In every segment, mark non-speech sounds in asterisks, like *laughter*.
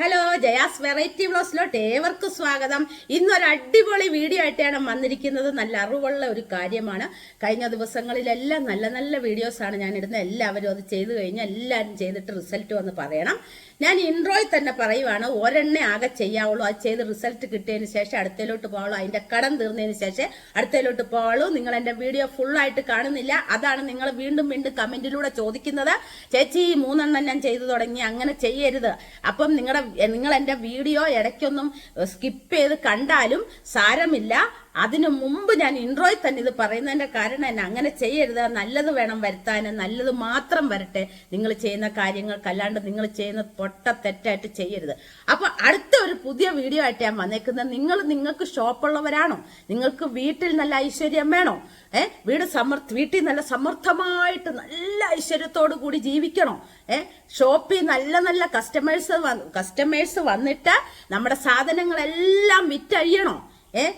Hello Jaya's variety ബ്ലോസിലോട്ട് ഏവർക്കും സ്വാഗതം. ഇന്നൊരു അടിപൊളി വീഡിയോ ആയിട്ടാണ് വന്നിരിക്കുന്നത്. നല്ല അറിവുള്ള ഒരു കാര്യമാണ്. കഴിഞ്ഞ ദിവസങ്ങളിലെല്ലാം നല്ല നല്ല വീഡിയോസാണ് ഞാൻ ഇടുന്നത്. എല്ലാവരും അത് ചെയ്തു കഴിഞ്ഞാൽ എല്ലാവരും ചെയ്തിട്ട് റിസൾട്ട് വന്ന് പറയണം. ഞാൻ ഇൻട്രോയിൽ തന്നെ പറയുവാണ് ഒരെണ്ണേ ആകെ ചെയ്യാവുള്ളൂ. അത് ചെയ്ത് റിസൾട്ട് കിട്ടിയതിന് ശേഷം അടുത്തയിലോട്ട് പോകുള്ളൂ അതിന്റെ കടം തീർന്നതിന് ശേഷം അടുത്തയിലോട്ട് പോകുള്ളൂ നിങ്ങൾ എന്റെ വീഡിയോ ഫുള്ളായിട്ട് കാണുന്നില്ല. അതാണ് നിങ്ങൾ വീണ്ടും വീണ്ടും കമന്റിലൂടെ ചോദിക്കുന്നത്. ചേച്ചി മൂന്നെണ്ണം ഞാൻ ചെയ്തു തുടങ്ങി. അങ്ങനെ ചെയ്യരുത്. അപ്പം നിങ്ങളുടെ നിങ്ങൾ എന്റെ വീഡിയോ ഇടയ്ക്കൊന്നും സ്കിപ്പ് ചെയ്ത് കണ്ടാലും സാരമില്ല. അതിനു മുമ്പ് ഞാൻ ഇൻട്രോയിൽ തന്നെ ഇത് പറയുന്നതിന്റെ കാരണം എന്നെ അങ്ങനെ ചെയ്യരുത്. നല്ലത് വേണം വരുത്താൻ നല്ലത് മാത്രം വരട്ടെ. നിങ്ങൾ ചെയ്യുന്ന കാര്യങ്ങൾക്കല്ലാണ്ട് നിങ്ങൾ ചെയ്യുന്ന പൊട്ട തെറ്റായിട്ട് ചെയ്യരുത്. അപ്പൊ അടുത്ത ഒരു പുതിയ വീഡിയോ ആയിട്ട് ഞാൻ വന്നേക്കുന്നത് നിങ്ങൾ നിങ്ങൾക്ക് ഷോപ്പുള്ളവരാണോ? നിങ്ങൾക്ക് വീട്ടിൽ നല്ല ഐശ്വര്യം വേണോ? ഏ? വീട് സമർത്ഥ വീട്ടിൽ നല്ല സമർത്ഥമായിട്ട് നല്ല ഐശ്വര്യത്തോടു കൂടി ജീവിക്കണോ? ഏ? ഷോപ്പിൽ നല്ല നല്ല കസ്റ്റമേഴ്സ് കസ്റ്റമേഴ്സ് വന്നിട്ട് നമ്മുടെ സാധനങ്ങളെല്ലാം വിറ്റഴിയണോ? ഏ?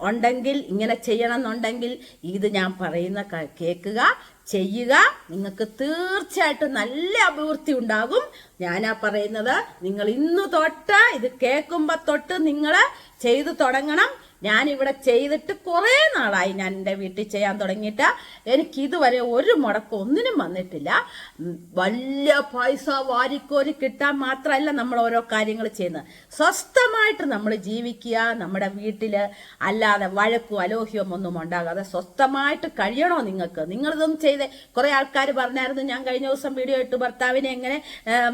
ഉണ്ടെങ്കിൽ ഇങ്ങനെ ചെയ്യണം എന്നുണ്ടെങ്കിൽ ഇത് ഞാൻ പറയുന്ന കേൾക്കുക ചെയ്യുക. നിങ്ങൾക്ക് തീർച്ചയായിട്ടും നല്ല അഭിവൃദ്ധി ഉണ്ടാകും. ഞാനാ പറയുന്നത് നിങ്ങൾ ഇന്ന് തൊട്ട് ഇത് കേൾക്കുമ്പോ തൊട്ട് നിങ്ങൾ ചെയ്തു തുടങ്ങണം. ഞാൻ ഇവിടെ ചെയ്തിട്ട് കുറേ നാളായി ഞാൻ എന്റെ വീട്ടിൽ ചെയ്യാൻ തുടങ്ങിയിട്ട്. എനിക്ക് ഇതുവരെ ഒരു മുടക്കം ഒന്നിനും വന്നിട്ടില്ല. വലിയ പൈസ വാരിക്കോരി കിട്ടാൻ മാത്രമല്ല നമ്മൾ ഓരോ കാര്യങ്ങൾ ചെയ്യുന്നത്. സ്വസ്ഥമായിട്ട് നമ്മൾ ജീവിക്കുക നമ്മുടെ വീട്ടിൽ. അല്ലാതെ വഴക്കും അലോഹ്യവും ഒന്നും ഉണ്ടാകാതെ സ്വസ്ഥമായിട്ട് കഴിയണോ നിങ്ങൾക്ക്? നിങ്ങളിതൊന്നും ചെയ്തേ കുറേ ആൾക്കാർ പറഞ്ഞായിരുന്നു ഞാൻ കഴിഞ്ഞ ദിവസം വീഡിയോ ഇട്ട് ഭർത്താവിനെ എങ്ങനെ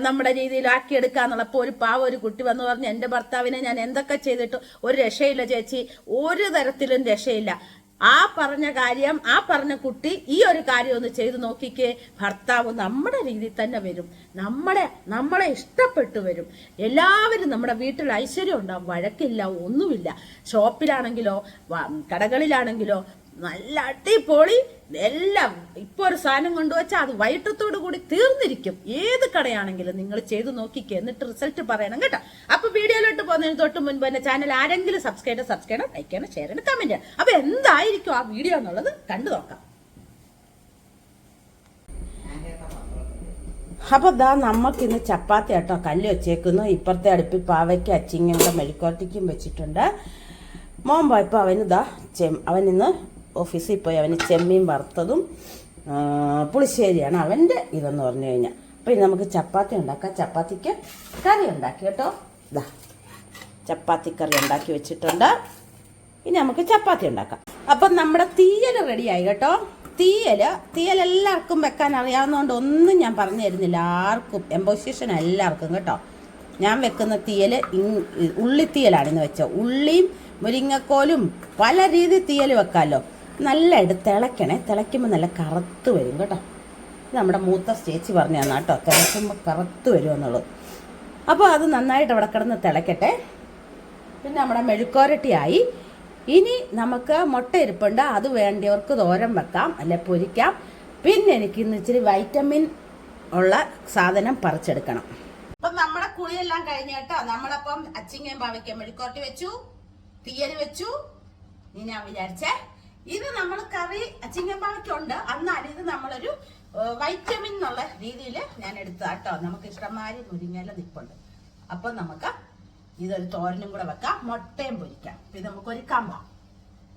നമ്മുടെ രീതിയിലാക്കി എടുക്കാന്നുള്ളപ്പോൾ ഒരു പാവ ഒരു കുട്ടി വന്ന് പറഞ്ഞു എന്റെ ഭർത്താവിനെ ഞാൻ എന്തൊക്കെ ചെയ്തിട്ട് ഒരു രക്ഷയില്ല ചേച്ചി. ഒരു തരത്തിലും രക്ഷയില്ല. ആ പറഞ്ഞ കാര്യം ആ പറഞ്ഞ കുട്ടി ഈ ഒരു കാര്യം ഒന്ന് ചെയ്തു നോക്കിക്കേ. ഭർത്താവ് നമ്മുടെ രീതി തന്നെ വരും. നമ്മളെ നമ്മളെ ഇഷ്ടപ്പെട്ടു വരും. എല്ലാവരും നമ്മുടെ വീട്ടിൽ ഐശ്വര്യം ഉണ്ടാവും. വഴക്കില്ല ഒന്നുമില്ല. ഷോപ്പിലാണെങ്കിലോ കടകളിലാണെങ്കിലോ നല്ല അടിപൊളി എല്ലാം ഇപ്പൊ ഒരു സാധനം കൊണ്ടുവച്ചാൽ അത് വൈകിട്ടത്തോടു കൂടി തീർന്നിരിക്കും. ഏത് കടയാണെങ്കിലും നിങ്ങൾ ചെയ്തു നോക്കിക്കേ എന്നിട്ട് റിസൾട്ട് പറയണം കേട്ടോ. അപ്പൊ വീഡിയോയിലോട്ട് പോകുന്നതിന് തൊട്ട് മുൻപ് എന്റെ ചാനൽ ആരെങ്കിലും സബ്സ്ക്രൈബ് സബ്സ്ക്രൈബ് ലൈക്ക് ചെയ്യണം ഷെയർ ചെയ്യണം കമന്റ് ചെയ്യണം അപ്പൊ എന്തായിരിക്കും ആ വീഡിയോ എന്നുള്ളത് കണ്ടു നോക്കാം. അപ്പൊ ദാ നമുക്ക് ഇന്ന് ചപ്പാത്തി ആട്ടോ കല്ല് വെച്ചേക്കുന്നു. ഇപ്പുറത്തെ അടുപ്പിൽ പാവയ്ക്ക് അച്ചിങ്ങയുടെ മെഴുക്കോട്ടിക്കും വെച്ചിട്ടുണ്ട്. മോൻ പോയപ്പോൾ അവന് ദാ അവൻ ഇന്ന് ഓഫീസിൽ പോയി അവന് ചെമ്മീൻ വറുത്തതും പുളിശ്ശേരിയാണ് അവന്റെ ഇതെന്ന് പറഞ്ഞു കഴിഞ്ഞാൽ അപ്പം ഇനി നമുക്ക് ചപ്പാത്തി ഉണ്ടാക്കാം. ചപ്പാത്തിക്ക് കറി ഉണ്ടാക്കി കേട്ടോ. ഇതാ ചപ്പാത്തി കറി ഉണ്ടാക്കി വെച്ചിട്ടുണ്ട്. ഇനി നമുക്ക് ചപ്പാത്തി ഉണ്ടാക്കാം. അപ്പം നമ്മുടെ തീയൽ റെഡിയായി കേട്ടോ. തീയൽ തീയൽ എല്ലാവർക്കും വെക്കാൻ അറിയാവുന്നതുകൊണ്ട് ഒന്നും ഞാൻ പറഞ്ഞു തരുന്നില്ല. ആർക്കും എംബോസിഷൻ എല്ലാവർക്കും കേട്ടോ. ഞാൻ വെക്കുന്ന തീയൽ ഉള്ളിത്തീയലാണ് ഇന്ന് വെച്ചത്. ഉള്ളിയും മുരിങ്ങക്കോലും പല രീതി തീയൽ വെക്കാമല്ലോ നല്ല ഇട തിളയ്ക്കണേ. തിളയ്ക്കുമ്പോൾ നല്ല കറുത്ത് വരും കേട്ടോ. നമ്മുടെ മൂത്ത ചേച്ചി പറഞ്ഞു തന്നാ കേട്ടോ. തിളയ്ക്കുമ്പോൾ കറുത്ത് വരുമെന്നുള്ളത്. അപ്പോൾ അത് നന്നായിട്ട് അവിടെ കിടന്ന് തിളയ്ക്കട്ടെ. പിന്നെ നമ്മുടെ മെഴുക്കോരട്ടിയായി ഇനി നമുക്ക് മുട്ട ഇരിപ്പുണ്ട്. അത് വേണ്ടിയവർക്ക് തോരൻ വെക്കാം അല്ലെ പൊരിക്കാം. പിന്നെ എനിക്ക് ഇന്ന് ഇച്ചിരി വൈറ്റമിൻ ഉള്ള സാധനം പറിച്ചെടുക്കണം. അപ്പം നമ്മുടെ കുളിയെല്ലാം കഴിഞ്ഞിട്ടോ നമ്മളപ്പം അച്ചിങ്ങയും പാവയ്ക്കും മെഴുക്കോട്ടി വെച്ചു. തീയൽ വെച്ചു. ഇനി ഞാൻ വിചാരിച്ചേ ഇത് നമ്മൾ കറി ചിങ്ങപ്പാളക്കുണ്ട് എന്നാൽ ഇത് നമ്മളൊരു വൈറ്റമിൻ എന്നുള്ള രീതിയിൽ ഞാൻ എടുത്താ കേട്ടോ. നമുക്ക് ഇഷ്ടംമാതിരി മുരിങ്ങയില നിപ്പുണ്ട്. അപ്പം നമുക്ക് ഇതൊരു തോരനും കൂടെ വെക്കാം. മുട്ടയും പൊരിക്കാം. ഇത് നമുക്ക് ഒരുക്കാൻ പോവാം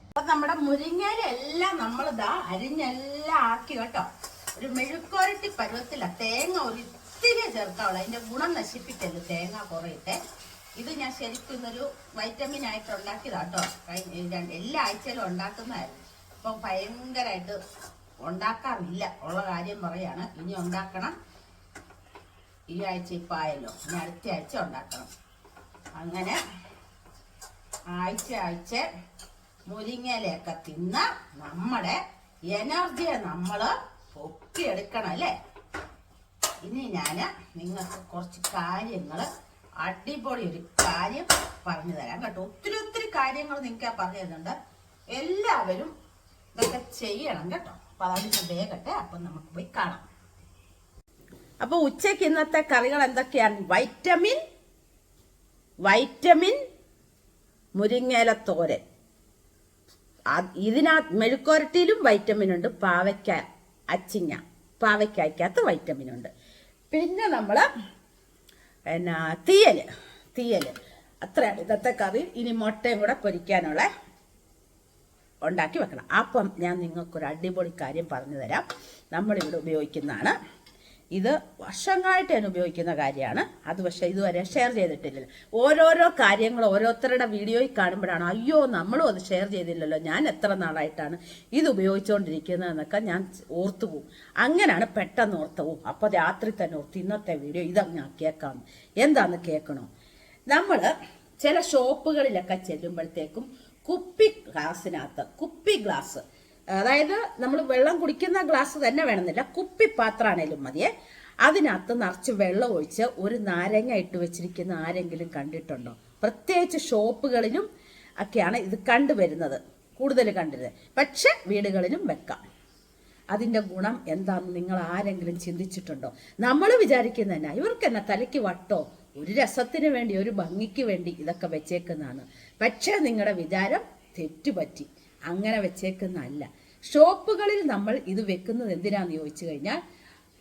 അപ്പൊ നമ്മുടെ മുരിങ്ങയില എല്ലാം നമ്മൾ ഇതാ അരിഞ്ഞെല്ലാം ആക്കി കേട്ടോ. ഒരു മെഴുക്കോരട്ടി പരുവത്തില. തേങ്ങ ഒരു ഇത്തിരി ചേർക്കാവുള്ളൂ. അതിന്റെ ഗുണം നശിപ്പിക്കരുത്. തേങ്ങ കുറയിട്ടെ. ഇത് ഞാൻ ശരിക്കും ഇന്നൊരു വൈറ്റമിൻ ആയിട്ട് ഉണ്ടാക്കിയതാട്ടോ എല്ലാ ആഴ്ചയിലും ഉണ്ടാക്കുന്നതായിരുന്നു. അപ്പൊ ഭയങ്കരമായിട്ട് ഉണ്ടാക്കാറില്ല. ഉള്ള കാര്യം പറയാണ്. ഇനി ഉണ്ടാക്കണം. ഈ ആഴ്ച ഇപ്പൊ ആയല്ലോ. ഇനി അടുത്ത ആഴ്ച ഉണ്ടാക്കണം. അങ്ങനെ ആഴ്ച ആഴ്ച മുരിങ്ങയിലൊക്കെ തിന്ന് നമ്മുടെ എനർജിയെ നമ്മൾ പൊക്കിയെടുക്കണം അല്ലേ? ഇനി ഞാൻ നിങ്ങൾക്ക് കുറച്ച് കാര്യങ്ങൾ അടിപൊളി ഒരു കാര്യം പറഞ്ഞു തരാം കേട്ടോ. ഒത്തിരി ഒത്തിരി കാര്യങ്ങൾ നിങ്ങൾക്ക് പറഞ്ഞു തരുന്നുണ്ട്. എല്ലാവരും ഇതൊക്കെ ചെയ്യണം കേട്ടോ. അപ്പൊ അതാണ് വേഗട്ടെ അപ്പൊ നമുക്ക് പോയി കാണാം. അപ്പൊ ഉച്ചയ്ക്ക് ഇന്നത്തെ കറികൾ എന്തൊക്കെയാണ്? വൈറ്റമിൻ വൈറ്റമിൻ മുരിങ്ങയില തോരൻ. ഇതിനാ മെഴുക്കുരട്ടിയിലും വൈറ്റമിൻ ഉണ്ട്. പാവയ്ക്ക അച്ചിങ്ങ പാവയ്ക്കായ്ക്കകത്ത് വൈറ്റമിൻ ഉണ്ട്. പിന്നെ നമ്മൾ എന്നാ തീയൽ തീയൽ. അത്രയാണ് ഇന്നത്തെ കറി. ഇനി മുട്ടയും കൂടെ പൊരിക്കാനുള്ള ഉണ്ടാക്കി വെക്കണം. അപ്പം ഞാൻ നിങ്ങൾക്കൊരു അടിപൊളി കാര്യം പറഞ്ഞു തരാം. നമ്മളിവിടെ ഉപയോഗിക്കുന്നതാണ്. ഇത് വർഷങ്ങളായിട്ട് ഞാൻ ഉപയോഗിക്കുന്ന കാര്യമാണ്. അത് പക്ഷേ ഇതുവരെ ഷെയർ ചെയ്തിട്ടില്ല. ഓരോരോ കാര്യങ്ങൾ ഓരോരുത്തരുടെ വീഡിയോയിൽ കാണുമ്പോഴാണ് അയ്യോ നമ്മളും അത് ഷെയർ ചെയ്തില്ലല്ലോ. ഞാൻ എത്ര നാളായിട്ടാണ് ഇത് ഉപയോഗിച്ചുകൊണ്ടിരിക്കുന്നതെന്നൊക്കെ ഞാൻ ഓർത്തു പോവും അങ്ങനെയാണ് പെട്ടെന്ന് ഓർത്തു പോവും അപ്പോൾ രാത്രി തന്നെ ഓർത്ത് ഇന്നത്തെ വീഡിയോ ഇതങ്ങ് കേൾക്കാം എന്താന്ന് കേൾക്കണോ? നമ്മൾ ചില ഷോപ്പുകളിലൊക്കെ ചെല്ലുമ്പോഴത്തേക്കും കുപ്പി ഗ്ലാസ്സിനകത്ത് കുപ്പി ഗ്ലാസ്. അതായത് നമ്മൾ വെള്ളം കുടിക്കുന്ന ഗ്ലാസ് തന്നെ വേണമെന്നില്ല കുപ്പി പാത്രമാണേലും മതിയെ. അതിനകത്ത് നിറച്ച് വെള്ളം ഒഴിച്ച് ഒരു നാരങ്ങ ഇട്ട് വെച്ചിരിക്കുന്ന ആരെങ്കിലും കണ്ടിട്ടുണ്ടോ? പ്രത്യേകിച്ച് ഷോപ്പുകളിലും ഒക്കെയാണ് ഇത് കണ്ടുവരുന്നത് കൂടുതൽ കണ്ടിരുന്നത് പക്ഷെ വീടുകളിലും വെക്കാം. അതിന്റെ ഗുണം എന്താണെന്ന് നിങ്ങൾ ആരെങ്കിലും ചിന്തിച്ചിട്ടുണ്ടോ? നമ്മൾ വിചാരിക്കുന്ന തന്നെ ഇവർക്ക് എന്നാ തലയ്ക്ക് വട്ടോ? ഒരു രസത്തിന് വേണ്ടി ഒരു ഭംഗിക്ക് വേണ്ടി ഇതൊക്കെ വെച്ചേക്കുന്നതാണ്. പക്ഷേ നിങ്ങളുടെ വിചാരം തെറ്റുപറ്റി. അങ്ങനെ വെച്ചേക്കുന്നതല്ല. ഷോപ്പുകളിൽ നമ്മൾ ഇത് വെക്കുന്നത് എന്തിനാന്ന് ചോദിച്ചു കഴിഞ്ഞാൽ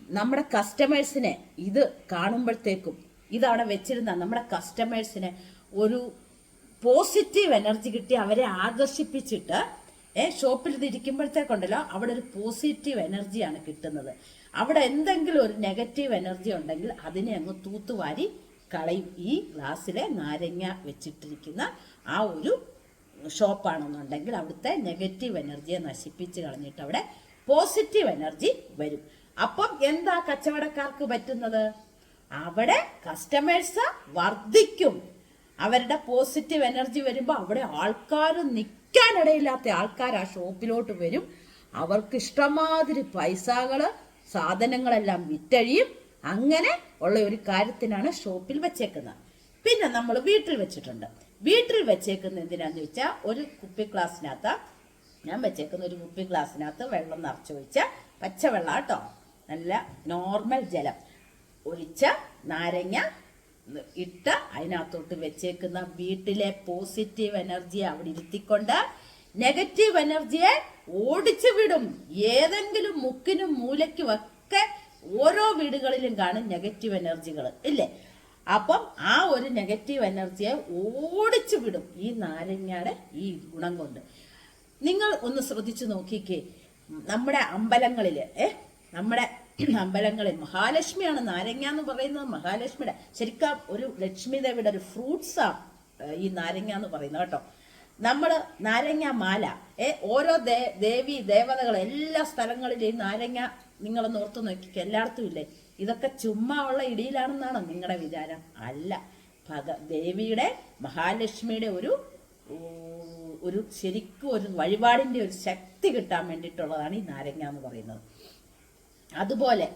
നമ്മുടെ കസ്റ്റമേഴ്സിനെ ഇത് കാണുമ്പോഴത്തേക്കും ഇതാണ് വെച്ചിരുന്ന നമ്മുടെ കസ്റ്റമേഴ്സിനെ ഒരു പോസിറ്റീവ് എനർജി കിട്ടി അവരെ ആകർഷിപ്പിച്ചിട്ട് ഏ ഷോപ്പിൽ ഇരിക്കുമ്പോഴത്തേക്കുണ്ടല്ലോ അവിടെ ഒരു പോസിറ്റീവ് എനർജിയാണ് കിട്ടുന്നത്. അവിടെ എന്തെങ്കിലും ഒരു നെഗറ്റീവ് എനർജി ഉണ്ടെങ്കിൽ അതിനെ അങ്ങ് തൂത്തുവാരി കളയും. ഈ ഗ്ലാസ്സിലെ നാരങ്ങ വെച്ചിട്ടിരിക്കുന്ന ആ ഒരു ഷോപ്പാണെന്നുണ്ടെങ്കിൽ അവിടുത്തെ നെഗറ്റീവ് എനർജിയെ നശിപ്പിച്ച് കളഞ്ഞിട്ട് അവിടെ പോസിറ്റീവ് എനർജി വരും. അപ്പം എന്താ കച്ചവടക്കാർക്ക് പറ്റുന്നത്? അവിടെ കസ്റ്റമേഴ്സ് വർദ്ധിക്കും. അവരുടെ പോസിറ്റീവ് എനർജി വരുമ്പോൾ അവിടെ ആൾക്കാർ നിൽക്കാനിടയില്ലാത്ത ആൾക്കാർ ആ ഷോപ്പിലോട്ട് വരും. അവർക്ക് ഇഷ്ടമാതിരി പൈസകൾ സാധനങ്ങളെല്ലാം വിറ്റഴിയും അങ്ങനെ ഉള്ള ഒരു കാര്യത്തിനാണ് ഷോപ്പിൽ വെച്ചേക്കുന്നത്. പിന്നെ നമ്മൾ വീട്ടിൽ വെച്ചിട്ടുണ്ട്. വീട്ടിൽ വെച്ചേക്കുന്ന എന്തിനാന്ന് വെച്ചാൽ ഒരു കുപ്പി ഗ്ലാസ്സിനകത്ത് ഞാൻ വെച്ചേക്കുന്ന ഒരു കുപ്പി ഗ്ലാസ്സിനകത്ത് വെള്ളം നിറച്ച് ഒഴിച്ച പച്ചവെള്ളം കേട്ടോ നല്ല നോർമൽ ജലം. ഒഴിച്ച നാരങ്ങ ഇട്ട് അതിനകത്തോട്ട് വെച്ചേക്കുന്ന വീട്ടിലെ പോസിറ്റീവ് എനർജിയെ അവിടെ ഇരുത്തിക്കൊണ്ട് നെഗറ്റീവ് എനർജിയെ ഓടിച്ചു വിടും. ഏതെങ്കിലും മുക്കിനും മൂലയ്ക്കും ഒക്കെ ഓരോ വീടുകളിലും കാണും നെഗറ്റീവ് എനർജികൾ ഇല്ലേ? അപ്പം ആ ഒരു നെഗറ്റീവ് എനർജിയെ ഓടിച്ചു വിടും ഈ നാരങ്ങയുടെ ഈ ഗുണം കൊണ്ട്. നിങ്ങൾ ഒന്ന് ശ്രദ്ധിച്ചു നോക്കിക്കേ. നമ്മുടെ അമ്പലങ്ങളിൽ ഏ? നമ്മുടെ *clears throat* അമ്പലങ്ങളിൽ മഹാലക്ഷ്മിയാണ് നാരങ്ങ എന്ന് പറയുന്നത്. മഹാലക്ഷ്മിയുടെ ശരിക്കും ഒരു ലക്ഷ്മി ദേവിയുടെ ഒരു ഫ്രൂട്ട്സാണ് ഈ നാരങ്ങ എന്ന് പറയുന്നത് കേട്ടോ. നമ്മൾ നാരങ്ങ മാല ഏ? ഓരോ ദേ ദേവി ദേവതകൾ എല്ലാ സ്ഥലങ്ങളിലും ഈ നാരങ്ങ നിങ്ങളൊന്ന് ഓർത്തു നോക്കിക്കോ. എല്ലായിടത്തും ഇല്ലേ? ഇതൊക്കെ ചുമ്മാ ഉള്ള ഇടിയിലാണെന്നാണോ നിങ്ങളുടെ വിചാരം? അല്ല. ഭഗ ദേവിയുടെ മഹാലക്ഷ്മിയുടെ ഒരു ഒരു ശരിക്കും ഒരു വഴിപാടിന്റെ ഒരു ശക്തി കിട്ടാൻ വേണ്ടിയിട്ടുള്ളതാണ് ഈ നാരങ്ങ എന്ന് പറയുന്നത്. അതുപോലെ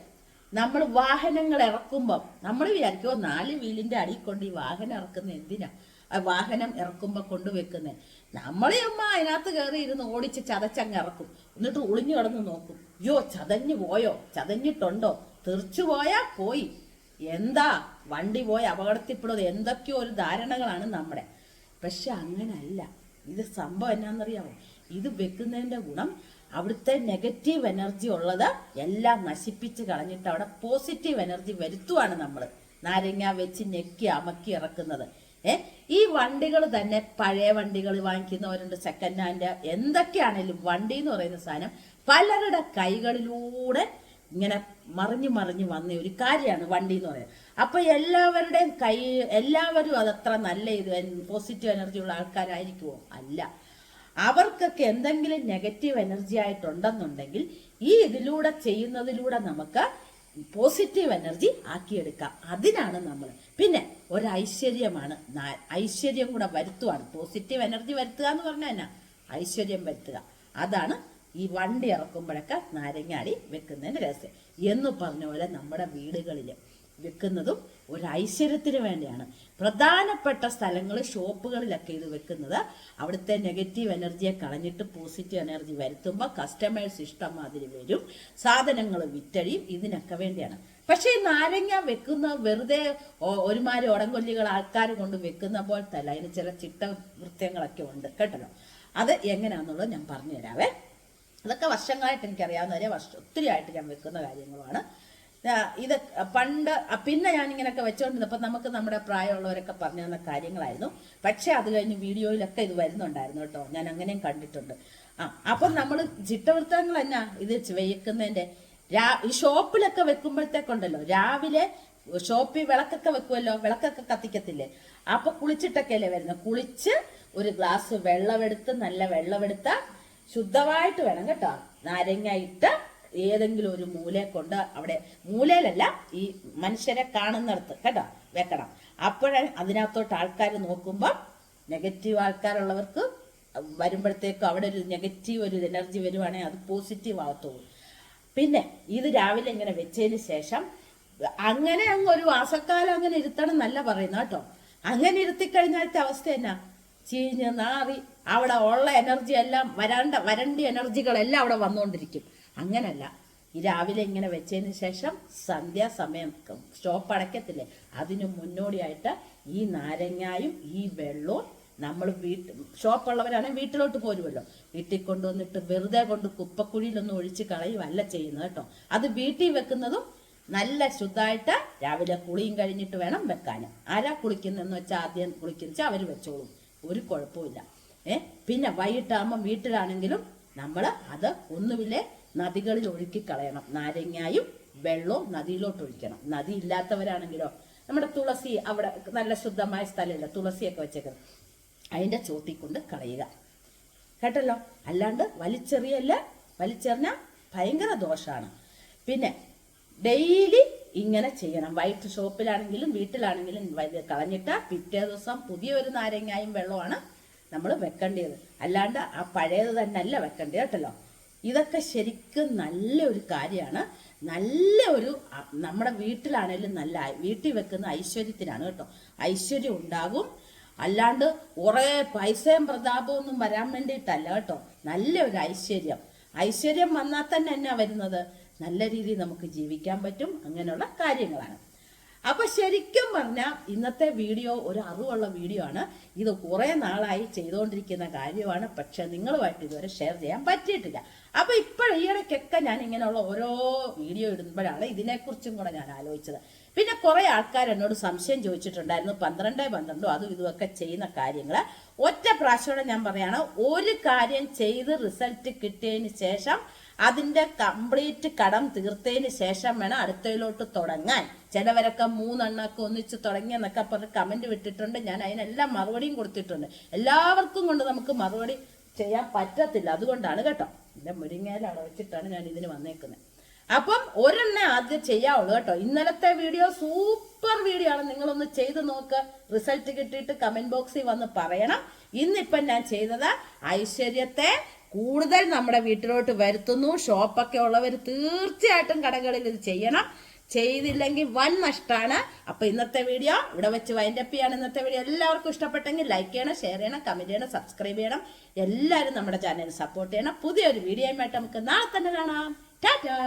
നമ്മൾ വാഹനങ്ങൾ ഇറക്കുമ്പം നമ്മൾ വിചാരിക്കുമോ നാല് വീലിന്റെ അടിയിൽ കൊണ്ട് ഈ വാഹനം ഇറക്കുന്ന എന്തിനാ? ആ വാഹനം ഇറക്കുമ്പോൾ കൊണ്ടുവെക്കുന്നത് നമ്മളെ അമ്മ അതിനകത്ത് കയറി ഇരുന്ന് ഓടിച്ച് ചതച്ചങ്ങ് ഇറക്കും. എന്നിട്ട് ഒളിഞ്ഞു കിടന്ന് നോക്കും. അയ്യോ ചതഞ്ഞു പോയോ? ചതഞ്ഞിട്ടുണ്ടോ? തെറിച്ചു പോയാ പോയി. എന്താ? വണ്ടി പോയി അപകടത്തിൽപ്പെടുന്നത് എന്തൊക്കെയോ ഒരു ധാരണകളാണ് നമ്മുടെ. പക്ഷെ അങ്ങനല്ല. ഇത് സംഭവം എന്നാന്നറിയാമോ ഇത് വെക്കുന്നതിന്റെ ഗുണം അവിടുത്തെ നെഗറ്റീവ് എനർജി ഉള്ളത് എല്ലാം നശിപ്പിച്ച് കളഞ്ഞിട്ട് അവിടെ പോസിറ്റീവ് എനർജി വരുത്തുവാണ് നമ്മൾ നാരങ്ങ വെച്ച് ഞെക്കി അമക്കി ഇറക്കുന്നത്. ഏ? ഈ വണ്ടികൾ തന്നെ പഴയ വണ്ടികൾ വാങ്ങിക്കുന്നവരുണ്ട്. സെക്കൻഡ് ഹാൻഡ് എന്തൊക്കെയാണേലും വണ്ടി എന്ന് പറയുന്ന സാധനം പലരുടെ കൈകളിലൂടെ ഇങ്ങനെ മറിഞ്ഞു മറിഞ്ഞു വന്ന ഒരു കാര്യമാണ് വണ്ടി എന്ന് പറയുന്നത്. അപ്പൊ എല്ലാവരുടെയും കൈ എല്ലാവരും അതത്ര നല്ല ഇത് പോസിറ്റീവ് എനർജി ഉള്ള ആൾക്കാരായിരിക്കുമോ അല്ല. അവർക്കൊക്കെ എന്തെങ്കിലും നെഗറ്റീവ് എനർജി ആയിട്ടുണ്ടെന്നുണ്ടെങ്കിൽ ഈ ഇതിലൂടെ ചെയ്യുന്നതിലൂടെ നമുക്ക് പോസിറ്റീവ് എനർജി ആക്കിയെടുക്കാം. അതിനാണ് നമ്മൾ പിന്നെ ഒരു ഐശ്വര്യമാണ്. ഐശ്വര്യം കൂടെ വരുത്തുവാണ്. പോസിറ്റീവ് എനർജി വരുത്തുക എന്ന് പറഞ്ഞാൽ എന്നാ? ഐശ്വര്യം വരുത്തുക. അതാണ് ഈ വണ്ടി ഇറക്കുമ്പോഴൊക്കെ നാരങ്ങാടി വെക്കുന്നതിന് രഹസ്യം. എന്ന് പറഞ്ഞ പോലെ നമ്മുടെ വീടുകളിൽ വെക്കുന്നതും ഒരു ഐശ്വര്യത്തിന് വേണ്ടിയാണ്. പ്രധാനപ്പെട്ട സ്ഥലങ്ങൾ ഷോപ്പുകളിലൊക്കെ ഇത് വെക്കുന്നത് അവിടുത്തെ നെഗറ്റീവ് എനർജിയെ കളഞ്ഞിട്ട് പോസിറ്റീവ് എനർജി വരുത്തുമ്പോൾ കസ്റ്റമേഴ്സ് ഇഷ്ടംമാതിരി വരും. സാധനങ്ങൾ വിറ്റഴിയും ഇതിനൊക്കെ വേണ്ടിയാണ്. പക്ഷേ ഈ നാരങ്ങ വെക്കുന്ന വെറുതെ ഒരുമാതിരി ഉടങ്കൊല്ലികൾ ആൾക്കാർ കൊണ്ട് വെക്കുന്ന പോലത്തല്ല അതിന് ചില ചിട്ട വൃത്യങ്ങളൊക്കെ ഉണ്ട്. കേട്ടല്ലോ? അത് എങ്ങനെയാണെന്നുള്ളത് ഞാൻ പറഞ്ഞു തരാവേ അതൊക്കെ വർഷങ്ങളായിട്ട് എനിക്കറിയാവുന്ന വർഷം ഒത്തിരി ആയിട്ട് ഞാൻ വെക്കുന്ന കാര്യങ്ങളുമാണ്. ഇത് പണ്ട് പിന്നെ ഞാൻ ഇങ്ങനെയൊക്കെ വെച്ചോണ്ടിരുന്നപ്പോ നമുക്ക് നമ്മുടെ പ്രായമുള്ളവരൊക്കെ പറഞ്ഞു തന്ന കാര്യങ്ങളായിരുന്നു. പക്ഷേ അത് കഴിഞ്ഞ് വീഡിയോയിലൊക്കെ ഇത് വരുന്നുണ്ടായിരുന്നു കേട്ടോ. ഞാൻ അങ്ങനെയും കണ്ടിട്ടുണ്ട്. ആ അപ്പം നമ്മൾ ചിട്ടവൃത്തങ്ങൾ എന്നാ ഇത് വെയ്ക്കുന്നതിന്റെ രാ ഈ ഷോപ്പിലൊക്കെ വെക്കുമ്പോഴത്തേക്കുണ്ടല്ലോ രാവിലെ ഷോപ്പിൽ വിളക്കൊക്കെ വെക്കുമല്ലോ വിളക്കൊക്കെ കത്തിക്കത്തില്ലേ? അപ്പൊ കുളിച്ചിട്ടൊക്കെ അല്ലേ വരുന്നത് കുളിച്ച് ഒരു ഗ്ലാസ് വെള്ളമെടുത്ത് നല്ല വെള്ളമെടുത്ത ശുദ്ധമായിട്ട് വേണം കേട്ടോ. നാരങ്ങ ഇട്ട് ഏതെങ്കിലും ഒരു മൂലയെ കൊണ്ട് അവിടെ മൂലയിലല്ല ഈ മനുഷ്യരെ കാണുന്നിടത്ത് കേട്ടോ വെക്കണം. അപ്പോഴേ അതിനകത്തോട്ട് ആൾക്കാർ നോക്കുമ്പോൾ നെഗറ്റീവ് ആൾക്കാരുള്ളവർക്ക് വരുമ്പോഴത്തേക്കും അവിടെ ഒരു നെഗറ്റീവ് ഒരു എനർജി വരുവാണെങ്കിൽ അത് പോസിറ്റീവ് ആകത്തുള്ളൂ. പിന്നെ ഇത് രാവിലെ ഇങ്ങനെ വെച്ചതിന് ശേഷം അങ്ങനെ അങ്ങ് ഒരു മാസക്കാലം അങ്ങനെ ഇരുത്തണം എന്നല്ല പറയുന്ന കേട്ടോ. അങ്ങനെ ഇരുത്തി കഴിഞ്ഞാലത്തെ അവസ്ഥ എന്നാ? ചീഞ്ഞ് നാറി അവിടെ ഉള്ള എനർജി എല്ലാം വരണ്ട വരണ്ട എനർജികളെല്ലാം അവിടെ വന്നുകൊണ്ടിരിക്കും. അങ്ങനല്ല. ഈ രാവിലെ ഇങ്ങനെ വെച്ചതിന് ശേഷം സന്ധ്യാസമയം സ്റ്റോപ്പ് അടയ്ക്കത്തില്ലേ? അതിന് മുന്നോടിയായിട്ട് ഈ നാരങ്ങായും ഈ വെള്ളവും നമ്മൾ വീട്ട് ഷോപ്പുള്ളവരാണെങ്കിൽ വീട്ടിലോട്ട് പോരുമല്ലോ വീട്ടിൽ കൊണ്ടുവന്നിട്ട് വെറുതെ കൊണ്ട് കുപ്പക്കുഴിയിലൊന്നും ഒഴിച്ച് കളയുമല്ല ചെയ്യുന്നത് കേട്ടോ. അത് വീട്ടിൽ വെക്കുന്നതും നല്ല ശുദ്ധമായിട്ട് രാവിലെ കുളിയും കഴിഞ്ഞിട്ട് വേണം വെക്കാനും. ആരാ കുളിക്കുന്നതെന്ന് വെച്ചാൽ ആദ്യം കുളിക്കുന്ന വെച്ചാൽ അവർ വെച്ചോളും. ഒരു കുഴപ്പമില്ല ഏ? പിന്നെ വൈകിട്ടാകുമ്പോൾ വീട്ടിലാണെങ്കിലും നമ്മൾ അത് ഒന്നുമില്ലേ? നദികളിൽ ഒഴുക്കി കളയണം നാരങ്ങായും വെള്ളവും നദിയിലോട്ട് ഒഴിക്കണം. നദി ഇല്ലാത്തവരാണെങ്കിലോ? നമ്മുടെ തുളസി അവിടെ നല്ല ശുദ്ധമായ സ്ഥലമില്ല? തുളസിയൊക്കെ വെച്ചേക്കുന്നത്. അതിന്റെ ചോട്ടി കൊണ്ട് കളയുക. കേട്ടല്ലോ? അല്ലാണ്ട് വലിച്ചെറിയല്ല. വലിച്ചെറിഞ്ഞാൽ ഭയങ്കര ദോഷമാണ് പിന്നെ ഡെയിലി ഇങ്ങനെ ചെയ്യണം. വൈറ്റ് ഷോപ്പിലാണെങ്കിലും വീട്ടിലാണെങ്കിലും കളഞ്ഞിട്ട് പിറ്റേ ദിവസം പുതിയൊരു നാരങ്ങായും വെള്ളമാണ് നമ്മൾ വെക്കേണ്ടത് അല്ലാണ്ട് ആ പഴയത് തന്നെ അല്ല വെക്കേണ്ടത് കേട്ടല്ലോ. ഇതൊക്കെ ശരിക്കും നല്ല ഒരു കാര്യമാണ്. നല്ല ഒരു നമ്മുടെ വീട്ടിലാണെങ്കിലും നല്ല വീട്ടിൽ വെക്കുന്ന ഐശ്വര്യത്തിനാണ് കേട്ടോ. ഐശ്വര്യം ഉണ്ടാകും. അല്ലാണ്ട് കുറേ പൈസയും പ്രതാപവും ഒന്നും വരാൻ വേണ്ടിയിട്ടല്ല കേട്ടോ. നല്ല ഒരു ഐശ്വര്യം. ഐശ്വര്യം വന്നാൽ തന്നെ എന്നാ വരുന്നത്? നല്ല രീതിയിൽ നമുക്ക് ജീവിക്കാൻ പറ്റും. അങ്ങനെയുള്ള കാര്യങ്ങളാണ്. അപ്പൊ ശരിക്കും പറഞ്ഞാൽ ഇന്നത്തെ വീഡിയോ ഒരു അറിവുള്ള വീഡിയോ ആണ്. ഇത് കുറെ നാളായി ചെയ്തുകൊണ്ടിരിക്കുന്ന കാര്യമാണ്. പക്ഷെ നിങ്ങളുമായിട്ട് ഇതുവരെ ഷെയർ ചെയ്യാൻ പറ്റിയിട്ടില്ല. അപ്പൊ ഇപ്പോൾ ഈയിടയ്ക്കൊക്കെ ഞാൻ ഇങ്ങനെയുള്ള ഓരോ വീഡിയോ ഇടുമ്പോഴാണ് ഇതിനെക്കുറിച്ചും കൂടെ ഞാൻ ആലോചിച്ചത്. പിന്നെ കുറെ ആൾക്കാർ എന്നോട് സംശയം ചോദിച്ചിട്ടുണ്ടായിരുന്നു. പന്ത്രണ്ട് പന്ത്രണ്ടോ അതും ഇതുമൊക്കെ ചെയ്യുന്ന കാര്യങ്ങൾ ഒറ്റ പ്രാവശ്യത്തോടെ ഞാൻ പറയാണ് ഒരു കാര്യം ചെയ്ത് റിസൾട്ട് കിട്ടിയതിന് ശേഷം അതിന്റെ കംപ്ലീറ്റ് കടം തീർത്തതിന് ശേഷം വേണം അടുത്തതിലോട്ട് തുടങ്ങാൻ. ചിലവരൊക്കെ മൂന്നെണ്ണൊക്കെ ഒന്നിച്ച് തുടങ്ങിയെന്നൊക്കെ പറഞ്ഞ് കമന്റ് വിട്ടിട്ടുണ്ട്. ഞാൻ അതിനെല്ലാം മറുപടിയും കൊടുത്തിട്ടുണ്ട്. എല്ലാവർക്കും കൊണ്ട് നമുക്ക് മറുപടി ചെയ്യാൻ പറ്റത്തില്ല. അതുകൊണ്ടാണ് കേട്ടോ. എന്റെ മുരിങ്ങയിലാണ് വെച്ചിട്ടാണ് ഞാൻ ഇതിന് വന്നേക്കുന്നത് അപ്പം ഒരെണ്ണേ ആദ്യം ചെയ്യാവുള്ളൂ കേട്ടോ. ഇന്നലത്തെ വീഡിയോ സൂപ്പർ വീഡിയോ ആണ്. നിങ്ങളൊന്ന് ചെയ്ത് നോക്ക്. റിസൾട്ട് കിട്ടിയിട്ട് കമന്റ് ബോക്സിൽ വന്ന് പറയണം. ഇന്നിപ്പം ഞാൻ ചെയ്തത് ഐശ്വര്യത്തെ കൂടുതൽ നമ്മുടെ വീട്ടിലോട്ട് വരുത്തുന്നു. ഷോപ്പൊക്കെ ഉള്ളവർ തീർച്ചയായിട്ടും കടകളിൽ ഇത് ചെയ്യണം. ചെയ്തില്ലെങ്കിൽ വൻ നഷ്ടമാണ് അപ്പൊ ഇന്നത്തെ വീഡിയോ ഇവിടെ വെച്ച് വൈൻഡപ്പ് ചെയ്യാണ്. ഇന്നത്തെ വീഡിയോ എല്ലാവർക്കും ഇഷ്ടപ്പെട്ടെങ്കിൽ ലൈക്ക് ചെയ്യണം ഷെയർ ചെയ്യണം കമന്റ് ചെയ്യണം സബ്സ്ക്രൈബ് ചെയ്യണം. എല്ലാവരും നമ്മുടെ ചാനൽ സപ്പോർട്ട് ചെയ്യണം. പുതിയൊരു വീഡിയോയുമായിട്ട് നമുക്ക് നാളെ തന്നെ കാണാം. ടാറ്റാ!